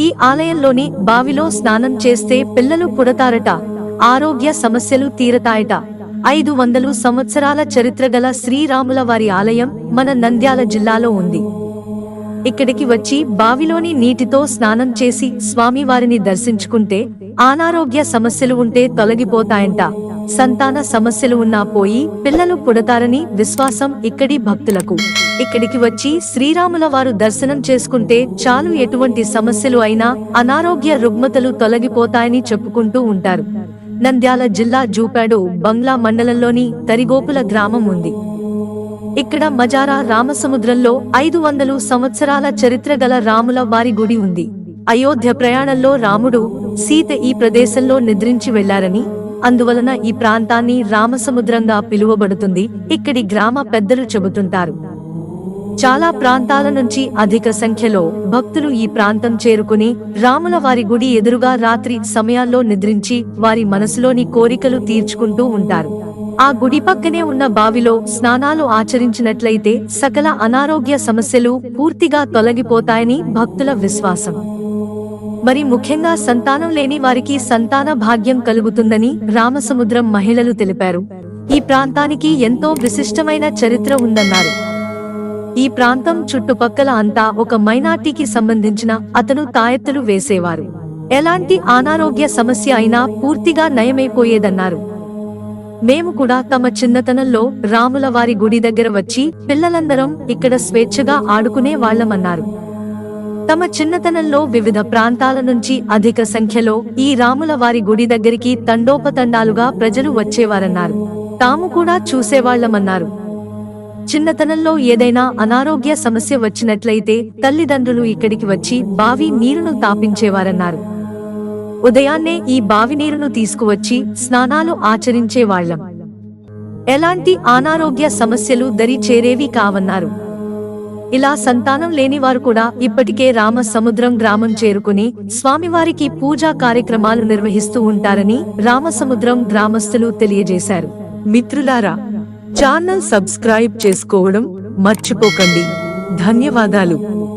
ఈ ఆలయంలోని బావిలో స్నానం చేస్తే పిల్లలు పుడతారట ఆరోగ్య సమస్యలు తీరతాయట. ఐదు వందలు సంవత్సరాల చరిత్ర గల శ్రీరాముల వారి ఆలయం మన నంద్యాల జిల్లాలో ఉంది. ఇక్కడికి వచ్చి బావిలోని నీటితో స్నానం చేసి స్వామివారిని దర్శించుకుంటే అనారోగ్య సమస్యలు ఉంటే తొలగిపోతాయంట. సంతాన సమస్యలు ఉన్నా పోయి పిల్లలు పుడతారని విశ్వాసం ఇక్కడి భక్తులకు. ఇక్కడికి వచ్చి శ్రీరాముల వారు దర్శనం చేసుకుంటే చాలు ఎటువంటి సమస్యలు అయినా అనారోగ్య రుగ్మతలు తొలగిపోతాయని చెప్పుకుంటూ ఉంటారు. నంద్యాల జిల్లా జూపాడు బంగ్లా మండలంలోని తరిగోపుల గ్రామం ఉంది. ఇక్కడ మజారా రామసముద్రంలో ఐదు వందలు సంవత్సరాల చరిత్ర గల రాముల వారి గుడి ఉంది. అయోధ్య ప్రయాణంలో రాముడు సీత ఈ ప్రదేశంలో నిద్రించి వెళ్ళారని అందువలన ఈ ప్రాంతాన్ని రామసముద్రంగా పిలువబడుతుంది. ఇక్కడి గ్రామ పెద్దలు చెబుతుంటారు. చాలా ప్రాంతాల నుంచి అధిక సంఖ్యలో భక్తులు ఈ ప్రాంతం చేరుకుని రాముల వారి గుడి ఎదురుగా రాత్రి సమయాల్లో నిద్రించి వారి మనసులోని కోరికలు తీర్చుకుంటూ ఉంటారు. ఆ గుడి పక్కనే ఉన్న బావిలో స్నానాలు ఆచరించినట్లయితే సకల అనారోగ్య సమస్యలు పూర్తిగా తొలగిపోతాయని భక్తుల విశ్వాసం. మరి ముఖ్యంగా సంతానం లేని వారికి సంతాన భాగ్యం కలుగుతుందని రామసముద్రం మహిళలు తెలిపారు. ఈ ప్రాంతానికి ఎంతో విశిష్టమైన చరిత్ర ఉందన్నారు. ఈ ప్రాంతం చుట్టుపక్కల అంతా ఒక మైనార్టీకి సంబంధించిన అతను తాయెత్తులు వేసేవారు. ఎలాంటి అనారోగ్య సమస్య అయినా పూర్తిగా నయమైపోయేదన్నారు. మేము కూడా తమ చిన్నతనంలో రాముల వారి గుడి దగ్గర వచ్చి పిల్లలందరం ఇక్కడ స్వేచ్ఛగా ఆడుకునే వాళ్ళమన్నారు. తమ చిన్నతనంలో వివిధ ప్రాంతాల నుంచి అధిక సంఖ్యలో ఈ రాముల వారి గుడి దగ్గరికి తండోపతండాలుగా ప్రజలు వచ్చేవారన్నారు. తాము కూడా చూసేవాళ్ళమన్నారు చిన్నతనంలో ఏదైనా అనారోగ్య సమస్య వచ్చినట్లయితే తల్లిదండ్రులు ఇక్కడికి వచ్చి బావి నీరును తాపించేవారన్నారు. ఉదయాన్నే ఈ బావి నీరును తీసుకువచ్చి స్నానాలు ఆచరించేవాళ్ళం ఎలాంటి అనారోగ్య సమస్యలు దరి చేరేవి కావన్నారు. ఇలా సంతానం లేని వారు కూడా ఇప్పటికే రామ సముద్రం గ్రామం చేరుకుని స్వామివారికి పూజా కార్యక్రమాలు నిర్వహిస్తూ ఉంటారని రామసముద్రం గ్రామస్తులు తెలియజేశారు. మిత్రులారా ఛానల్ సబ్స్క్రైబ్ చేసుకోవడం మర్చిపోకండి. ధన్యవాదాలు.